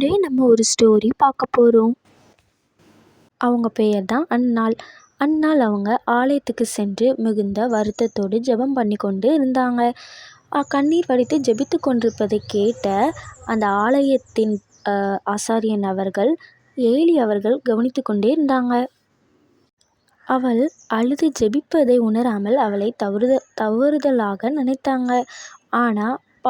Today நம்ம ஒரு story பார்க்க போகிறோம் அவங்க பெயர் தான் அன்னாள் அன்னாள் அவங்க ஆலயத்துக்கு சென்று மிகுந்த வருத்தத்தோடு ஜெபம் பண்ணி கொண்டு இருந்தாங்க. கண்ணீர் வடித்து ஜெபித்து கொண்டிருப்பதை கேட்ட அந்த ஆலயத்தின் ஆசாரியன் அவர்கள் ஏலி அவர்கள் கவனித்து கொண்டே இருந்தாங்க. அவள் அழுது ஜெபிப்பதை உணராமல் அவளை தவறுத தவறுதலாக நினைத்தாங்க. ஆனால் ப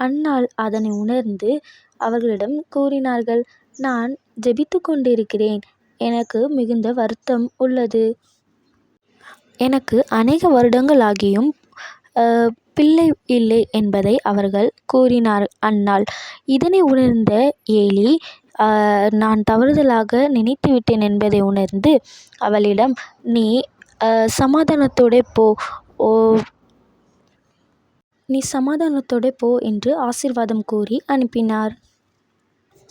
அன்னாள் அதனை உணர்ந்து அவர்களிடம் கூறினார்கள் நான் ஜெபித்து கொண்டிருக்கிறேன். எனக்கு மிகுந்த வருத்தம் உள்ளது. எனக்கு அநேக வருடங்களாகியும் பிள்ளை இல்லை என்பதை அவர்கள் கூறினார் அன்னாள் இதனை உணர்ந்த ஏலி நான் தவறுதலாக நினைத்துவிட்டேன் என்பதை உணர்ந்து அவளிடம் நீ சமாதானத்தோடே போ. ஓ நீ சமாதானத்தோடே போ என்று ஆசீர்வாதம் கூறி அனுப்பினார்.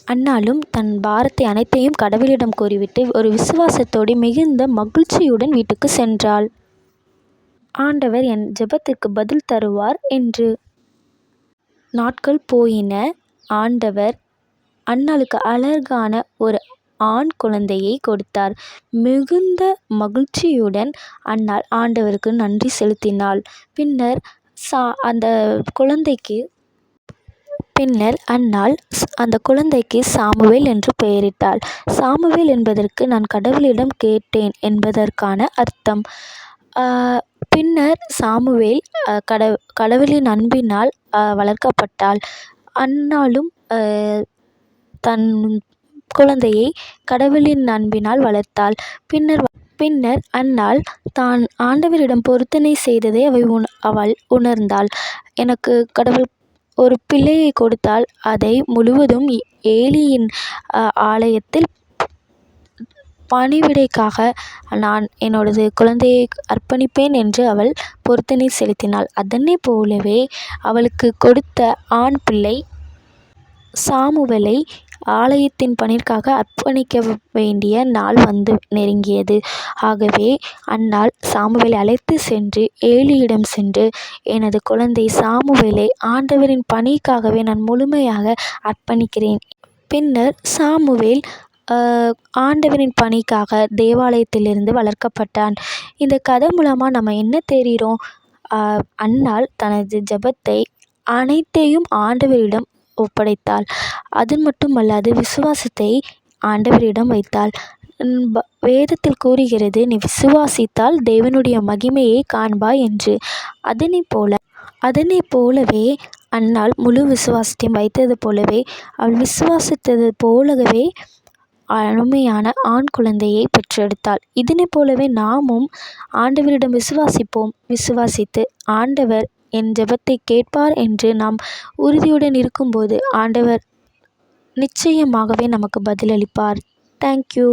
அன்னாளும் தன் பாரத்தை அனைத்தையும் கடவுளிடம் கூறிவிட்டு ஒரு விசுவாசத்தோடு மிகுந்த மகிழ்ச்சியுடன் வீட்டுக்கு சென்றாள். ஆண்டவர் என் ஜெபத்திற்கு பதில் தருவார் என்று. நாட்கள் போயின. ஆண்டவர் அன்னாளுக்கு அழகான ஒரு ஆண் குழந்தையை கொடுத்தார். மிகுந்த மகிழ்ச்சியுடன் அன்னாள் ஆண்டவருக்கு நன்றி செலுத்தினாள். பின்னர் சா அந்த குழந்தைக்கு பின்னர் அன்னாள் அந்த குழந்தைக்கு சாமுவேல் என்று பெயரிட்டாள். சாமுவேல் என்பதற்கு நான் கடவுளிடம் கேட்டேன் என்பதற்கான அர்த்தம். பின்னர் சாமுவேல் கட கடவுளின் அன்பினால் வளர்க்கப்பட்டாள். அன்னாலும் தன் குழந்தையை கடவுளின் அன்பினால் வளர்த்தாள். பின்னர் பின்னர் அன்னாள் தான் ஆண்டவரிடம் பொருத்தனை செய்ததை அவை உண அவள் உணர்ந்தாள். எனக்கு கடவுள் ஒரு பிள்ளையை கொடுத்தால் அதை முழுவதும் ஏலியின் ஆலயத்தில் பணிவிடைக்காக நான் என்னோடது குழந்தையை அர்ப்பணிப்பேன் என்று அவள் பொருத்தனை செலுத்தினாள். அதனை போலவே அவளுக்கு கொடுத்த ஆண் பிள்ளை சாமுவலை ஆலயத்தின் பணிக்காக அர்ப்பணிக்க வேண்டிய நாள் வந்து நெருங்கியது. ஆகவே அன்னாள் சாமுவேலை அழைத்து சென்று ஏலியிடம் சென்று எனது குழந்தை சாமுவேலை ஆண்டவரின் பணிக்காகவே நான் முழுமையாக அர்ப்பணிக்கிறேன். பின்னர் சாமுவேல் ஆண்டவரின் பணிக்காக தேவாலயத்திலிருந்து வளர்க்கப்பட்டான். இந்த கதை மூலமாக நம்ம என்ன தெரிகிறோம் அன்னாள் தனது ஜெபத்தை அனைத்தையும் ஆண்டவரிடம் ஒப்படைத்தாள். அது மட்டுமல்லாது விசுவாசத்தை ஆண்டவரிடம் வைத்தாள். வேதத்தில் கூறுகிறது நீ விசுவாசித்தால் தேவனுடைய மகிமையை காண்பாய் என்று. அதனை போல அதனை போலவே அன்னாள் முழு விசுவாசத்தையும் வைத்தது போலவே அவள் விசுவாசித்தது போலவே அருமையான ஆண் குழந்தையை பெற்றெடுத்தாள். இதனை போலவே நாமும் ஆண்டவரிடம் விசுவாசிப்போம். விசுவாசித்து ஆண்டவர் என் ஜெபத்தை கேட்பார் என்று நாம் உறுதியுடன் இருக்கும்போது ஆண்டவர் நிச்சயமாகவே நமக்கு பதிலளிப்பார். தேங்க்யூ